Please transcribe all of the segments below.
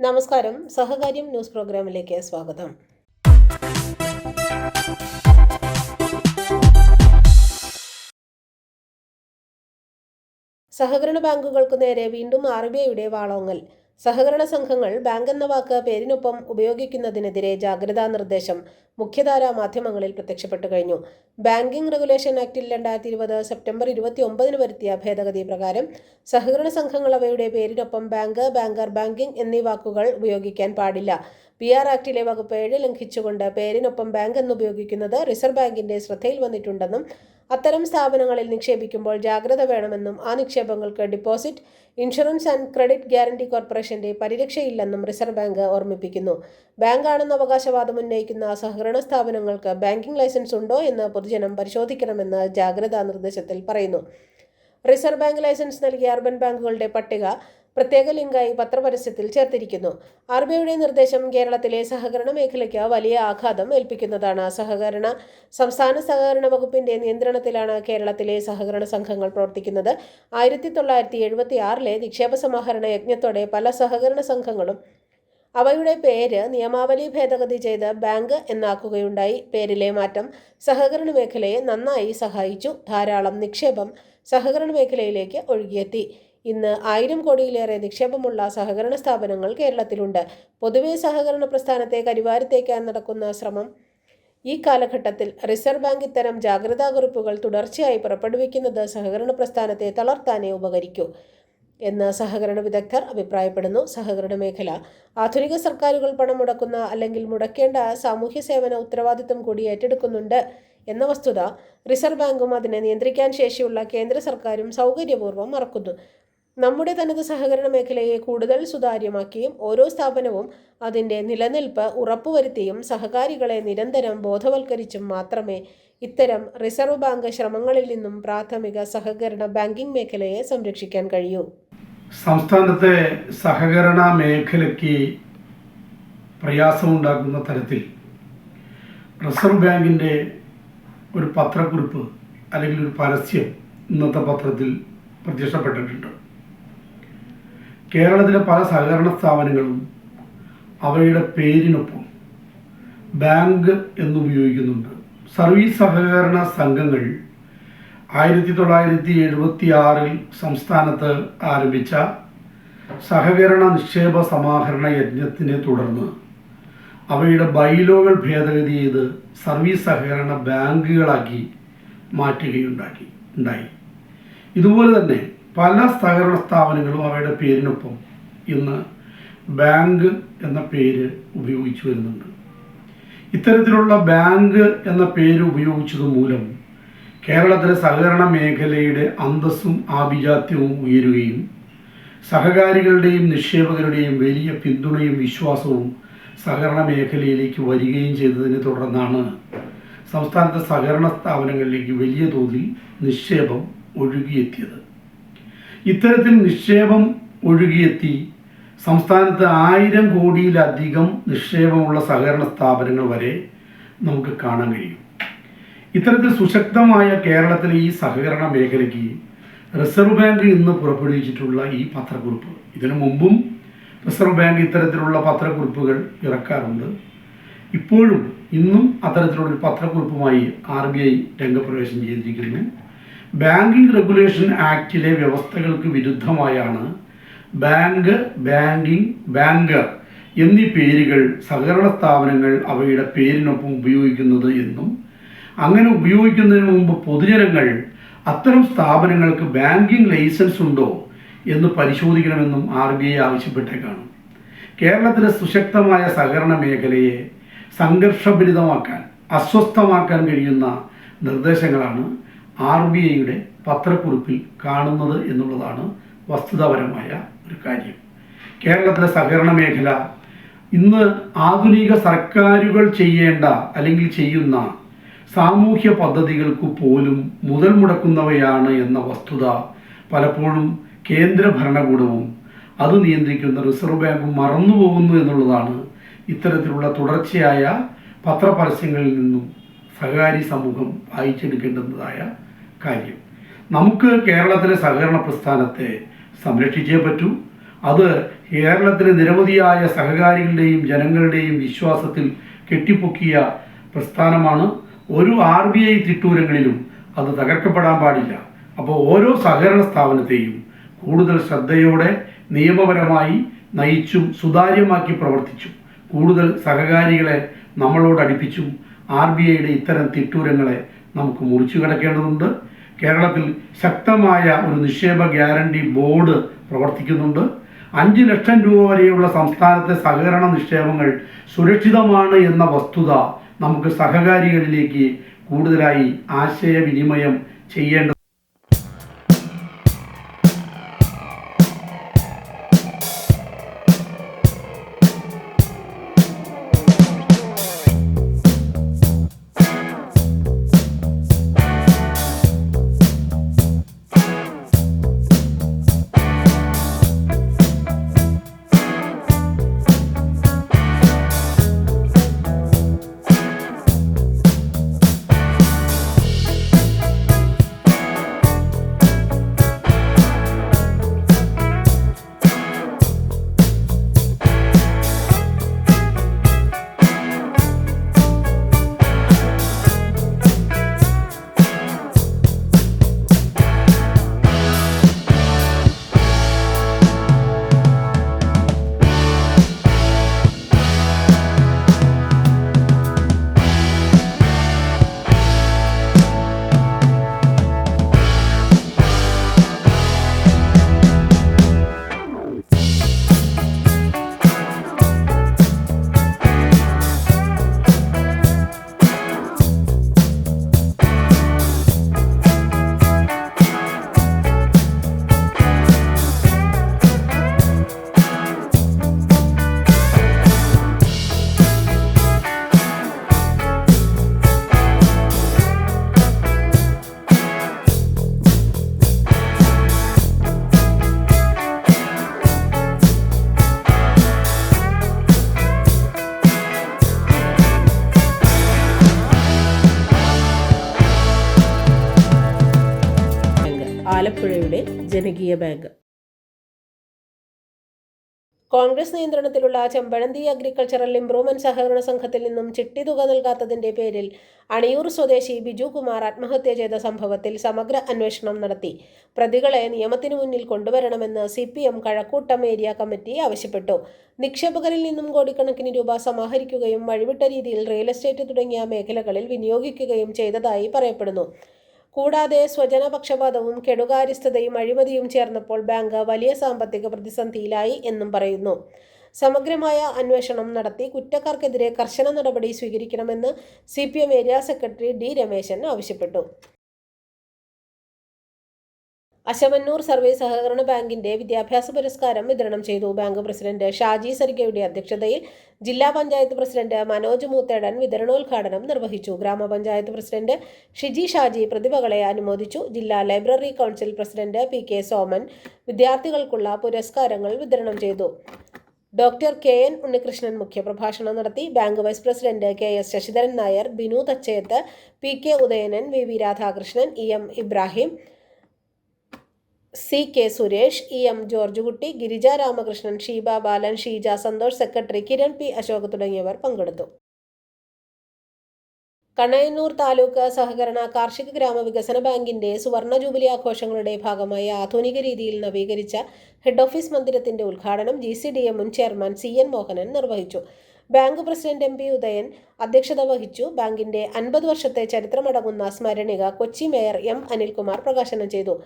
നമസ്കാരം. സഹകാര്യം ന്യൂസ് പ്രോഗ്രാമിലേക്ക് സ്വാഗതം. സഹകരണ ബാങ്കുകൾക്കു നേരെ വീണ്ടും ആർ ബി ഐയുടെ വാളോങ്ങൽ. സഹകരണ സംഘങ്ങൾ ബാങ്ക് എന്ന വാക്ക് പേരിനൊപ്പം ഉപയോഗിക്കുന്നതിനെതിരെ ജാഗ്രതാ നിർദ്ദേശം മുഖ്യധാരാ മാധ്യമങ്ങളിൽ പ്രത്യക്ഷപ്പെട്ടു കഴിഞ്ഞു. ബാങ്കിംഗ് റെഗുലേഷൻ ആക്ടിൽ രണ്ടായിരത്തി ഇരുപത് സെപ്റ്റംബർ ഇരുപത്തി ഒമ്പതിന് വരുത്തിയ ഭേദഗതി പ്രകാരം സഹകരണ സംഘങ്ങൾ അവയുടെ പേരിനൊപ്പം ബാങ്ക് ബാങ്കർ ബാങ്കിംഗ് എന്നീ വാക്കുകൾ ഉപയോഗിക്കാൻ പാടില്ല. പി ആർ ആക്ടിലെ വകുപ്പ് ഏഴ് ലംഘിച്ചുകൊണ്ട് പേരിനൊപ്പം ബാങ്ക് എന്നുപയോഗിക്കുന്നത് റിസർവ് ബാങ്കിന്റെ ശ്രദ്ധയിൽ വന്നിട്ടുണ്ടെന്നും അത്തരം സ്ഥാപനങ്ങളിൽ നിക്ഷേപിക്കുമ്പോൾ ജാഗ്രത വേണമെന്നും ആ നിക്ഷേപങ്ങൾക്ക് deposit insurance and credit guarantee കോർപ്പറേഷന്റെ പരിരക്ഷയില്ലെന്നും റിസർവ് ബാങ്ക് ഓർമ്മിപ്പിക്കുന്നു. ബാങ്കാണെന്ന അവകാശവാദം ഉന്നയിക്കുന്ന സഹകരണ സ്ഥാപനങ്ങൾക്ക് ബാങ്കിംഗ് ലൈസൻസ് ഉണ്ടോ എന്ന് പൊതുജനം പരിശോധിക്കണമെന്ന് ജാഗ്രതാ നിർദ്ദേശത്തിൽ പറയുന്നു. റിസർവ് ബാങ്ക് ലൈസൻസ് നൽകിയ അർബൻ ബാങ്കുകളുടെ പട്ടിക പ്രത്യേക ലിങ്കായി പത്രപരസ്യത്തിൽ ചേർത്തിരിക്കുന്നു. ആർ നിർദ്ദേശം കേരളത്തിലെ സഹകരണ മേഖലയ്ക്ക് വലിയ ആഘാതം ഏൽപ്പിക്കുന്നതാണ്. സഹകരണ സംസ്ഥാന സഹകരണ വകുപ്പിന്റെ നിയന്ത്രണത്തിലാണ് കേരളത്തിലെ സഹകരണ സംഘങ്ങൾ പ്രവർത്തിക്കുന്നത്. ആയിരത്തി തൊള്ളായിരത്തി എഴുപത്തി ആറിലെ നിക്ഷേപ സമാഹരണ യജ്ഞത്തോടെ പല സഹകരണ സംഘങ്ങളും അവയുടെ പേര് നിയമാവലി ഭേദഗതി ചെയ്ത് ബാങ്ക് എന്നാക്കുകയുണ്ടായി. പേരിലെ മാറ്റം സഹകരണ മേഖലയെ നന്നായി സഹായിച്ചു. ധാരാളം നിക്ഷേപം സഹകരണ മേഖലയിലേക്ക് ഒഴുകിയെത്തി. ഇന്ന് ആയിരം കോടിയിലേറെ നിക്ഷേപമുള്ള സഹകരണ സ്ഥാപനങ്ങൾ കേരളത്തിലുണ്ട്. പൊതുവെ സഹകരണ പ്രസ്ഥാനത്തെ കരിവാരത്തേക്കാൻ നടക്കുന്ന ശ്രമം ഈ കാലഘട്ടത്തിൽ റിസർവ് ബാങ്ക് ഇത്തരം ജാഗ്രതാ കുറിപ്പുകൾ തുടർച്ചയായി പുറപ്പെടുവിക്കുന്നത് സഹകരണ പ്രസ്ഥാനത്തെ തളർത്താനേ ഉപകരിക്കൂ എന്ന് സഹകരണ വിദഗ്ധർ അഭിപ്രായപ്പെടുന്നു. സഹകരണ മേഖല ആധുനിക സർക്കാരുകൾ പണം മുടക്കുന്ന അല്ലെങ്കിൽ മുടക്കേണ്ട സാമൂഹ്യ സേവന ഉത്തരവാദിത്വം കൂടി ഏറ്റെടുക്കുന്നുണ്ട് എന്ന വസ്തുത റിസർവ് ബാങ്കും അതിനെ നിയന്ത്രിക്കാൻ ശേഷിയുള്ള കേന്ദ്ര സർക്കാരും സൗകര്യപൂർവം മറക്കുന്നു. നമ്മുടെ തനത് സഹകരണ മേഖലയെ കൂടുതൽ സുതാര്യമാക്കിയും ഓരോ സ്ഥാപനവും അതിന്റെ നിലനിൽപ്പ് ഉറപ്പുവരുത്തിയും സഹകാരികളെ നിരന്തരം ബോധവൽക്കരിച്ചും മാത്രമേ ഇത്തരം റിസർവ് ബാങ്ക് ശ്രമങ്ങളിൽ നിന്നും പ്രാഥമിക സഹകരണ ബാങ്കിംഗ് മേഖലയെ സംരക്ഷിക്കാൻ കഴിയൂ. സംസ്ഥാനത്തെ സഹകരണ മേഖലയ്ക്ക് പ്രയാസമുണ്ടാക്കുന്ന തരത്തിൽ റിസർവ് ബാങ്കിന്റെ ഒരു പത്രക്കുറിപ്പ് അല്ലെങ്കിൽ ഒരു പരസ്യം ഇന്നത്തെ പത്രത്തിൽ പ്രത്യക്ഷപ്പെട്ടിട്ടുണ്ട്. കേരളത്തിലെ പല സഹകരണ സ്ഥാപനങ്ങളും അവയുടെ പേരിനൊപ്പം ബാങ്ക് എന്നുപയോഗിക്കുന്നുണ്ട്. സർവീസ് സഹകരണ സംഘങ്ങൾ ആയിരത്തി തൊള്ളായിരത്തി എഴുപത്തി ആറിൽ സംസ്ഥാനത്ത് ആരംഭിച്ച സഹകരണ നിക്ഷേപ സമാഹരണ യജ്ഞത്തിനെ തുടർന്ന് അവയുടെ ബൈലോകൾ ഭേദഗതി ചെയ്ത് സർവീസ് സഹകരണ ബാങ്കുകളാക്കി മാറ്റുകയുണ്ടാക്കി ഉണ്ടായി. ഇതുപോലെ തന്നെ പല സഹകരണ സ്ഥാപനങ്ങളും അവയുടെ പേരിനൊപ്പം ഇന്ന് ബാങ്ക് എന്ന പേര് ഉപയോഗിച്ചു വരുന്നുണ്ട്. ഇത്തരത്തിലുള്ള ബാങ്ക് എന്ന പേര് ഉപയോഗിച്ചത് മൂലം കേരളത്തിലെ സഹകരണ മേഖലയുടെ അന്തസ്സും ആഭിജാത്യവും ഉയരുകയും സഹകാരികളുടെയും നിക്ഷേപകരുടെയും വലിയ പിന്തുണയും വിശ്വാസവും സഹകരണ മേഖലയിലേക്ക് വരികയും ചെയ്തതിനെ തുടർന്നാണ് സംസ്ഥാനത്തെ സഹകരണ സ്ഥാപനങ്ങളിലേക്ക് വലിയ തോതിൽ നിക്ഷേപം ഒഴുകിയെത്തിയത്. ഇത്തരത്തിൽ നിക്ഷേപം ഒഴുകിയെത്തി. സംസ്ഥാനത്ത് ആയിരം കോടിയിലധികം നിക്ഷേപമുള്ള സഹകരണ സ്ഥാപനങ്ങൾ വരെ നമുക്ക് കാണാൻ കഴിയും. ഇത്തരത്തിൽ സുശക്തമായ കേരളത്തിലെ ഈ സഹകരണ മേഖലയ്ക്ക് റിസർവ് ബാങ്ക് ഇന്ന് പുറപ്പെടുവിച്ചിട്ടുള്ള ഈ പത്രക്കുറിപ്പ്. ഇതിനു മുമ്പും റിസർവ് ബാങ്ക് ഇത്തരത്തിലുള്ള പത്രക്കുറിപ്പുകൾ ഇറക്കാറുണ്ട്. ഇപ്പോഴും ഇന്നും അത്തരത്തിലുള്ള പത്രക്കുറിപ്പുമായി ആർ ബി ഐ രംഗപ്രവേശം ചെയ്തിരിക്കുന്നു. ബാങ്കിംഗ് റെഗുലേഷൻ ആക്റ്റിലെ വ്യവസ്ഥകൾക്ക് വിരുദ്ധമായാണ് ബാങ്ക് ബാങ്കിംഗ് ബാങ്കർ എന്നീ പേരുകൾ സഹകരണ സ്ഥാപനങ്ങൾ അവയുടെ പേരിനൊപ്പം ഉപയോഗിക്കുന്നത് എന്നും അങ്ങനെ ഉപയോഗിക്കുന്നതിന് മുമ്പ് പൊതുജനങ്ങൾ അത്തരം സ്ഥാപനങ്ങൾക്ക് ബാങ്കിംഗ് ലൈസൻസ് ഉണ്ടോ എന്ന് പരിശോധിക്കണമെന്നും ആർ ബി ഐ ആവശ്യപ്പെട്ടേക്കാണ്. കേരളത്തിലെ സുശക്തമായ സഹകരണ മേഖലയെ സംഘർഷഭരിതമാക്കാൻ അസ്വസ്ഥമാക്കാൻ കഴിയുന്ന നിർദ്ദേശങ്ങളാണ് ആർ ബി ഐയുടെ പത്രക്കുറിപ്പിൽ കാണുന്നത് എന്നുള്ളതാണ് വസ്തുതാപരമായ ഒരു കാര്യം. കേരളത്തിലെ സഹകരണ മേഖല ഇന്ന് ആധുനിക സർക്കാരുകൾ ചെയ്യേണ്ട അല്ലെങ്കിൽ ചെയ്യുന്ന സാമൂഹ്യ പദ്ധതികൾക്ക് പോലും മുതൽ മുടക്കുന്നവയാണ് എന്ന വസ്തുത പലപ്പോഴും കേന്ദ്ര ഭരണകൂടവും അത് നിയന്ത്രിക്കുന്ന റിസർവ് ബാങ്കും മറന്നുപോകുന്നു എന്നുള്ളതാണ് ഇത്തരത്തിലുള്ള തുടർച്ചയായ പത്രപരസ്യങ്ങളിൽ നിന്നും സഹകാരി സമൂഹം വായിച്ചെടുക്കേണ്ടുന്നതായ കാര്യം. നമുക്ക് കേരളത്തിലെ സഹകരണ പ്രസ്ഥാനത്തെ സംരക്ഷിച്ചേ പറ്റൂ. അത് കേരളത്തിലെ നിരവധിയായ സഹകാരികളുടെയും ജനങ്ങളുടെയും വിശ്വാസത്തിൽ കെട്ടിപ്പൊക്കിയ പ്രസ്ഥാനമാണ്. ഒരു ആർ ബി ഐ തിട്ടൂരങ്ങളിലും അത് തകർക്കപ്പെടാൻ പാടില്ല. അപ്പോൾ ഓരോ സഹകരണ സ്ഥാപനത്തെയും കൂടുതൽ ശ്രദ്ധയോടെ നിയമപരമായി നയിച്ചും സുതാര്യമാക്കി പ്രവർത്തിച്ചും കൂടുതൽ സഹകാരികളെ നമ്മളോട് അടുപ്പിച്ചും ആർ ബി ഐയുടെ ഇത്തരം തിട്ടൂരങ്ങളെ നമുക്ക് മുറിച്ചു കിടക്കേണ്ടതുണ്ട്. കേരളത്തിൽ ശക്തമായ ഒരു നിക്ഷേപ ഗ്യാരണ്ടി ബോർഡ് പ്രവർത്തിക്കുന്നുണ്ട്. അഞ്ച് ലക്ഷം രൂപ വരെയുള്ള സംസ്ഥാനത്തെ സഹകരണ നിക്ഷേപങ്ങൾ സുരക്ഷിതമാണ് എന്ന വസ്തുത നമുക്ക് സഹകാരികളിലേക്ക് കൂടുതലായി ആശയവിനിമയം ചെയ്യേണ്ട ജനകീയ ബാങ്ക്. കോൺഗ്രസ് നിയന്ത്രണത്തിലുള്ള ചെമ്പഴന്തി അഗ്രികൾച്ചറൽ ഇംപ്രൂവ്മെന്റ് സഹകരണ സംഘത്തിൽ നിന്നും ചിട്ടി തുക നൽകാത്തതിന്റെ പേരിൽ അണിയൂർ സ്വദേശി ബിജു കുമാർ ആത്മഹത്യ ചെയ്ത സംഭവത്തിൽ സമഗ്ര അന്വേഷണം നടത്തി. പ്രതികളെ നിയമത്തിനു മുന്നിൽ കൊണ്ടുവരണമെന്ന് C P M Kazhakoottam area committee ആവശ്യപ്പെട്ടു. നിക്ഷേപകരിൽ നിന്നും കോടിക്കണക്കിന് രൂപ സമാഹരിക്കുകയും വഴിവിട്ട രീതിയിൽ റിയൽ എസ്റ്റേറ്റ് തുടങ്ങിയ മേഖലകളിൽ വിനിയോഗിക്കുകയും ചെയ്തതായി പറയപ്പെടുന്നു. കൂടാതെ സ്വജനപക്ഷപാതവും കെടുകാര്യസ്ഥതയും അഴിമതിയും ചേർന്നപ്പോൾ ബാങ്ക് വലിയ സാമ്പത്തിക പ്രതിസന്ധിയിലായി എന്നും പറയുന്നു. സമഗ്രമായ അന്വേഷണം നടത്തി കുറ്റക്കാർക്കെതിരെ കർശന നടപടി സ്വീകരിക്കണമെന്ന് C area secretary D Rameshan ആവശ്യപ്പെട്ടു. അശമന്നൂർ സർവീസ് സഹകരണ ബാങ്കിന്റെ വിദ്യാഭ്യാസ പുരസ്കാരം വിതരണം ചെയ്തു. ബാങ്ക് പ്രസിഡന്റ് ഷാജി സരികയുടെ അധ്യക്ഷതയിൽ ജില്ലാ പഞ്ചായത്ത് പ്രസിഡന്റ് മനോജ് മൂത്തേടൻ വിതരണോദ്ഘാടനം നിർവഹിച്ചു. ഗ്രാമപഞ്ചായത്ത് പ്രസിഡന്റ് ഷിജി ഷാജി പ്രതിഭകളെ അനുമോദിച്ചു. ജില്ലാ library council president P K Soman വിദ്യാർത്ഥികൾക്കുള്ള പുരസ്കാരങ്ങൾ വിതരണം ചെയ്തു. ഡോക്ടർ കെ എൻ ഉണ്ണികൃഷ്ണൻ മുഖ്യപ്രഭാഷണം നടത്തി. Bank vice president K S Sasidharan Nair Binu Thachayath P K Udayanan V V Radhakrishnan E M Ibrahim C K Suresh E M Georgekutty Girija Ramakrishnan Sheeba Balan Sheeja Santhosh secretary Kiran P Ashok തുടങ്ങിയവർ പങ്കെടുത്തു. കണയന്നൂർ താലൂക്ക് സഹകരണ കാർഷിക ഗ്രാമവികസന ബാങ്കിന്റെ സുവർണ jubilee ആഘോഷങ്ങളുടെ ഭാഗമായി ആധുനിക രീതിയിൽ നവീകരിച്ച ഹെഡ് ഓഫീസ് മന്ദിരത്തിന്റെ ഉദ്ഘാടനം ജി സി ഡി എം മുൻ ചെയർമാൻ സി എൻ മോഹനൻ നിർവഹിച്ചു. Bank president M P Udayan അധ്യക്ഷത വഹിച്ചു. ബാങ്കിന്റെ അൻപത് വർഷത്തെ ചരിത്രമടങ്ങുന്ന സ്മരണിക കൊച്ചി മേയർ എം അനിൽകുമാർ പ്രകാശനം ചെയ്തു.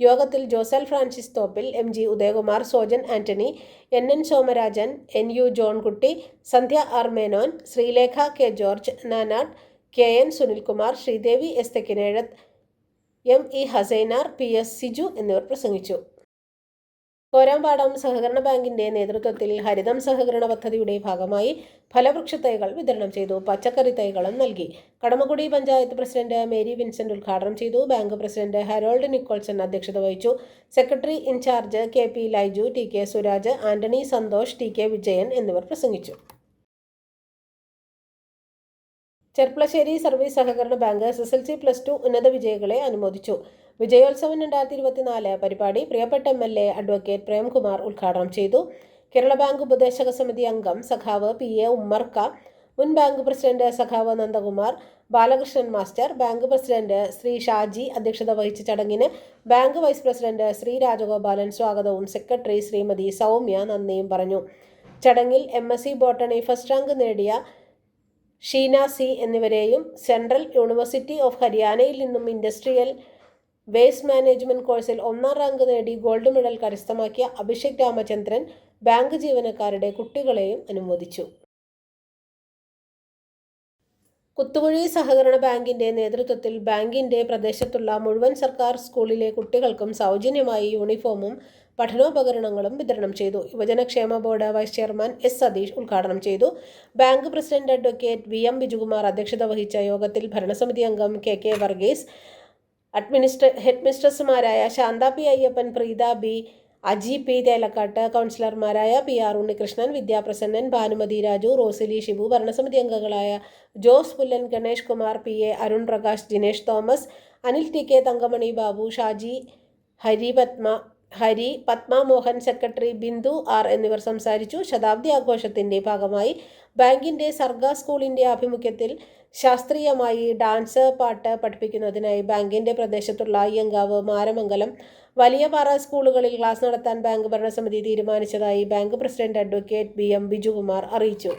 യോഗത്തിൽ Josal Francis Thoppil M G Udayakumar Sojan Antony N N Somarajan N U Johnkutty Sandhya R Menon Sreelekha K George Nanatt K N Sunilkumar Sreedevi S Thekkinezhath M E Hassainar P S Siju എന്നിവർ പ്രസംഗിച്ചു. കോരാമ്പാടം സഹകരണ ബാങ്കിന്റെ നേതൃത്വത്തിൽ ഹരിതം സഹകരണ പദ്ധതിയുടെ ഭാഗമായി ഫലവൃക്ഷ തൈകൾ വിതരണം ചെയ്തു. പച്ചക്കറി തൈകളും നൽകി. Kadamakudy panchayat president Mary Vincent ഉദ്ഘാടനം ചെയ്തു. ബാങ്ക് പ്രസിഡന്റ് ഹരോൾഡ് നിക്കോൾസൺ അധ്യക്ഷത വഹിച്ചു. Secretary in charge K P Laiju T K Suraj Antony Santhosh T K Vijayan എന്നിവർ പ്രസംഗിച്ചു. ചെർപ്പളശ്ശേരി സർവീസ് സഹകരണ bank S S L C plus two ഉന്നത വിജയികളെ അനുമോദിച്ചു. വിജയോത്സവം രണ്ടായിരത്തി ഇരുപത്തിനാല് പരിപാടി പ്രിയപ്പെട്ട M L A advocate Premkumar ഉദ്ഘാടനം ചെയ്തു. കേരള ബാങ്ക് ഉപദേശക സമിതി അംഗം സഖാവ് പി എ ഉമ്മർക്ക മുൻ ബാങ്ക് പ്രസിഡന്റ് സഖാവ് Nandakumar Balakrishnan master bank president Shri Shaji അധ്യക്ഷത വഹിച്ച ചടങ്ങിന് bank vice president Shri Rajagopalan സ്വാഗതവും സെക്രട്ടറി ശ്രീമതി സൗമ്യ നന്ദിയും പറഞ്ഞു. ചടങ്ങിൽ M S C botany first rank നേടിയ ഷീന സി എന്നിവരെയും സെൻട്രൽ യൂണിവേഴ്സിറ്റി ഓഫ് ഹരിയാനയിൽ നിന്നും ഇൻഡസ്ട്രിയൽ വേസ്റ്റ് മാനേജ്മെന്റ് കോഴ്സിൽ ഒന്നാം റാങ്ക് നേടി ഗോൾഡ് മെഡൽ കരസ്ഥമാക്കിയ അഭിഷേക് രാമചന്ദ്രൻ ബാങ്ക് ജീവനക്കാരുടെ കുട്ടികളെയും അനുമോദിച്ചു. കുത്തുകുഴി സഹകരണ ബാങ്കിന്റെ നേതൃത്വത്തിൽ ബാങ്കിന്റെ പ്രദേശത്തുള്ള മുഴുവൻ സർക്കാർ സ്കൂളിലെ കുട്ടികൾക്കും സൗജന്യമായി യൂണിഫോമും പഠനോപകരണങ്ങളും വിതരണം ചെയ്തു. യുവജനക്ഷേമ board vice chairman S Satheesh ഉദ്ഘാടനം ചെയ്തു. Bank president advocate V M Bijukumar അധ്യക്ഷത വഹിച്ച യോഗത്തിൽ ഭരണസമിതി അംഗം കെ കെ വർഗീസ് അഡ്മിനിസ്ട്ര ഹെഡ്മിസ്ട്രസ്മാരായ Shantha P Ayyappan Preetha B Aji P Thelakkat കൗൺസിലർമാരായ P R Unnikrishnan Vidyaprasannan Bhanumathi Raju Rosalie Shibu ഭരണസമിതി അംഗങ്ങളായ Jose Pullan Ganesh Kumar P A Arun Prakash Dinesh Thomas Anil T K Thankamani Babu Shaji Hari Padma Hari Padma Mohan secretary Bindu R എന്നിവർ സംസാരിച്ചു. ശതാബ്ദി ആഘോഷത്തിന്റെ ഭാഗമായി ബാങ്കിന്റെ സർഗ സ്കൂളിന്റെ ആഭിമുഖ്യത്തിൽ ശാസ്ത്രീയമായി ഡാൻസ് പാട്ട് പഠിപ്പിക്കുന്നതിനായി ബാങ്കിന്റെ പ്രദേശത്തുള്ള അയ്യങ്കാവ് മാരമംഗലം വലിയപാറ സ്കൂളുകളിൽ ക്ലാസ് നടത്താൻ ബാങ്ക് ഭരണസമിതി തീരുമാനിച്ചതായി bank president advocate B M Bijukumar അറിയിച്ചു.